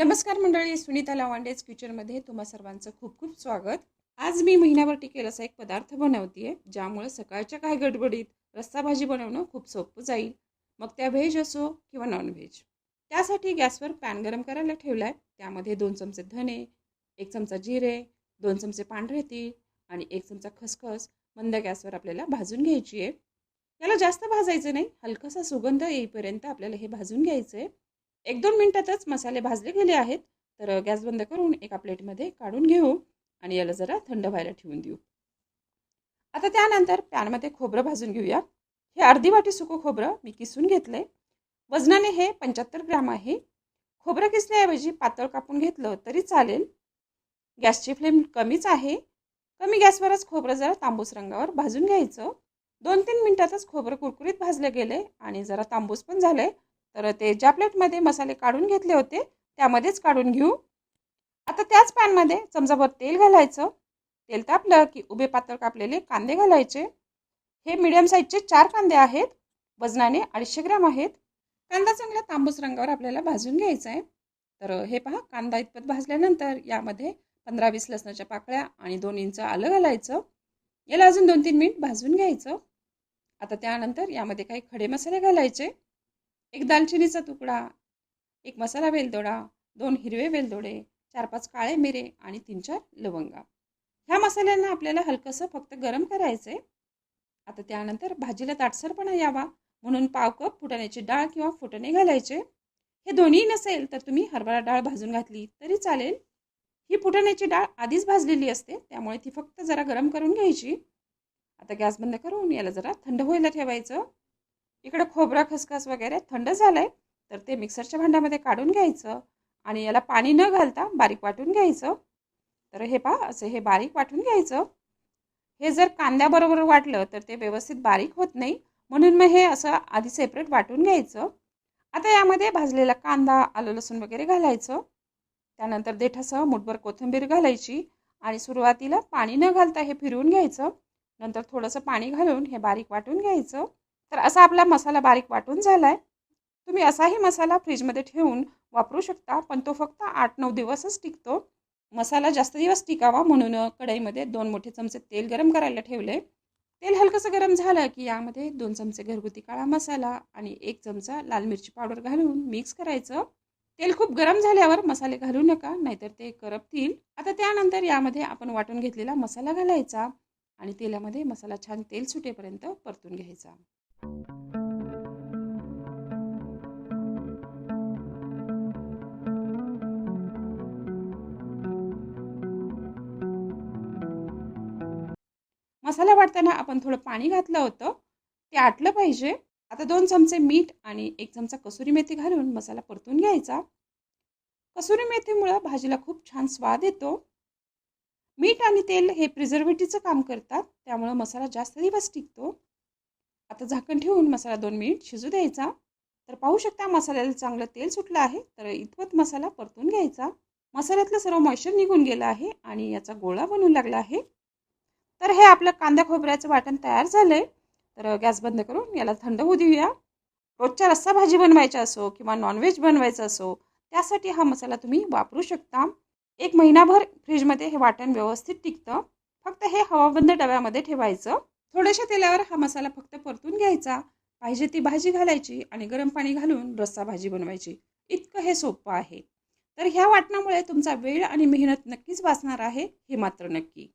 नमस्कार मंडळी सुनीता लावांडेज किचनमध्ये तुम्हा सर्वांचं खूप खूप स्वागत. आज मी महिन्याभर टिकेल असा एक पदार्थ बनवते ज्यामुळे सकाळच्या काय गडबडीत रस्सा भाजी बनवणं खूप सोपं जाईल. मग त्या व्हेज असो किंवा नॉनव्हेज त्यासाठी गॅसवर पॅन गरम करायला ठेवला आहे त्यामध्ये दोन चमचे धने एक चमचा जिरे दोन चमचे पांढरे तीळ आणि एक चमचा खसखस मंद गॅसवर आपल्याला भाजून घ्यायची आहे याला जास्त भाजायचं नाही हलकासा सुगंध येईपर्यंत आपल्याला हे भाजून घ्यायचं आहे एक दोन मिनटातच मसाले भाजले गेले आहेत. तर गॅस बंद करून एका प्लेटमध्ये काढून घेऊ आणि याला जरा थंड व्हायला ठेवून देऊ. आता त्यानंतर पॅनमध्ये खोबरं भाजून घेऊया. हे अर्धी वाटी सुकं खोबरं मी किसून घेतलंय वजनाने हे पंच्याहत्तर ग्राम आहे. खोबरं किसण्याऐवजी पातळ कापून घेतलं तरी चालेल. गॅसची फ्लेम कमीच आहे. कमी गॅसवरच खोबरं जरा तांबूस रंगावर भाजून घ्यायचं. दोन तीन मिनिटातच खोबरं कुरकुरीत भाजले गेले आणि जरा तांबूस पण झाले तर ते ज्या प्लेटमध्ये मसाले काढून घेतले होते त्यामध्येच काढून घेऊ. आता त्याच पॅनमध्ये चमचाभर तेल घालायचं तेल तापलं की उभे पातळ कापलेले कांदे घालायचे. हे मिडियम साईजचे चार कांदे आहेत वजनाने अडीचशे ग्राम आहेत. कांदा चांगला तांबूस रंगावर आपल्याला भाजून घ्यायचा आहे तर हे पहा कांदा इतपत भाजल्यानंतर यामध्ये पंधरा वीस लसणाच्या पाकळ्या आणि दोन इंच आलं घालायचं. याला अजून दोन तीन मिनिट भाजून घ्यायचं. आता त्यानंतर यामध्ये काही खडे मसाले घालायचे. एक दालचिनीचा तुकडा एक मसाला वेलदोडा दोन हिरवे वेलदोडे चार पाच काळे मिरे आणि तीन चार लवंगा. ह्या मसाल्यांना आपल्याला हलकंसं फक्त गरम करायचं आहे आता त्यानंतर भाजीला ताटसरपणा यावा म्हणून पाव कप फुटाण्याची डाळ किंवा फुटणे घालायचे. हे दोन्ही नसेल तर तुम्ही हरभरा डाळ भाजून घातली तरी चालेल. ही फुटाण्याची डाळ आधीच भाजलेली असते त्यामुळे ती फक्त जरा गरम करून घ्यायची. आता गॅस बंद करून याला जरा थंड व्हायला ठेवायचं. इकडं खोबरा खसखस वगैरे थंड झालंय तर ते मिक्सरच्या भांड्यामध्ये काढून घ्यायचं आणि याला पाणी न घालता बारीक वाटून घ्यायचं. तर हे पहा असं हे बारीक वाटून घ्यायचं. हे जर कांद्याबरोबर वाटलं तर ते व्यवस्थित बारीक होत नाही. म्हणून मग हे असं आधी सेपरेट वाटून घ्यायचं. आता यामध्ये भाजलेला कांदा आलं लसूण वगैरे घालायचं. त्यानंतर देठासह मुठभर कोथिंबीर घालायची आणि सुरुवातीला पाणी न घालता हे फिरवून घ्यायचं. नंतर थोडंसं पाणी घालून हे बारीक वाटून घ्यायचं. तर असा आपला मसाला बारीक वाटून झाला आहे तुम्ही असाही मसाला फ्रीजमध्ये ठेवून वापरू शकता पण तो फक्त आठ नऊ दिवसच टिकतो. मसाला जास्त दिवस टिकावा म्हणून कढईमध्ये दोन मोठे चमचे तेल गरम करायला ठेवले. तेल हलकंसं गरम झालं की यामध्ये दोन चमचे घरगुती काळा मसाला आणि एक चमचा लाल मिरची पावडर घालून मिक्स करायचं. तेल खूप गरम झाल्यावर मसाले घालू नका नाहीतर ते करपतील. आता त्यानंतर यामध्ये आपण वाटून घेतलेला मसाला घालायचा आणि तेलामध्ये मसाला छान तेल सुटेपर्यंत परतून घ्यायचा. मसाला वाटताना आपण थोडं पाणी घातलं होतं. ते आटलं पाहिजे. आता दोन चमचे मीठ आणि एक चमचा कसुरी मेथी घालून मसाला परतून घ्यायचा. कसुरी मेथीमुळं भाजीला खूप छान स्वाद येतो. मीठ आणि तेल हे प्रिझर्वेटिव्हचं काम करतात. त्यामुळं मसाला जास्त दिवस टिकतो. आता झाकण ठेवून मसाला दोन मिनिट शिजू द्यायचा. तर पाहू शकता मसाल्याला चांगलं तेल सुटलं आहे. तर इतपत मसाला परतून घ्यायचा. मसाल्यातलं सर्व मॉइश्चर निघून गेलं आहे आणि याचा गोळा बनवू लागला आहे. तर हे आपलं कांदा खोबऱ्याचं वाटण तयार झालंय. तर गॅस बंद करून याला थंड होऊ देऊया. रोजच्या रस्सा भाजी बनवायचा असो किंवा नॉनव्हेज बनवायचं असो त्यासाठी हा मसाला तुम्ही वापरू शकता. एक महिनाभर फ्रीजमध्ये हे वाटण व्यवस्थित टिकतं. फक्त हे हवाबंद डब्यामध्ये ठेवायचं. थोड्याशा तेलावर हा मसाला फक्त परतून घ्यायचा. पाहिजे ती भाजी घालायची आणि गरम पाणी घालून रस्सा भाजी बनवायची. इतकं हे सोपं आहे. तर ह्या वाटणामुळे तुमचा वेळ आणि मेहनत नक्कीच वाचणार आहे हे मात्र नक्की.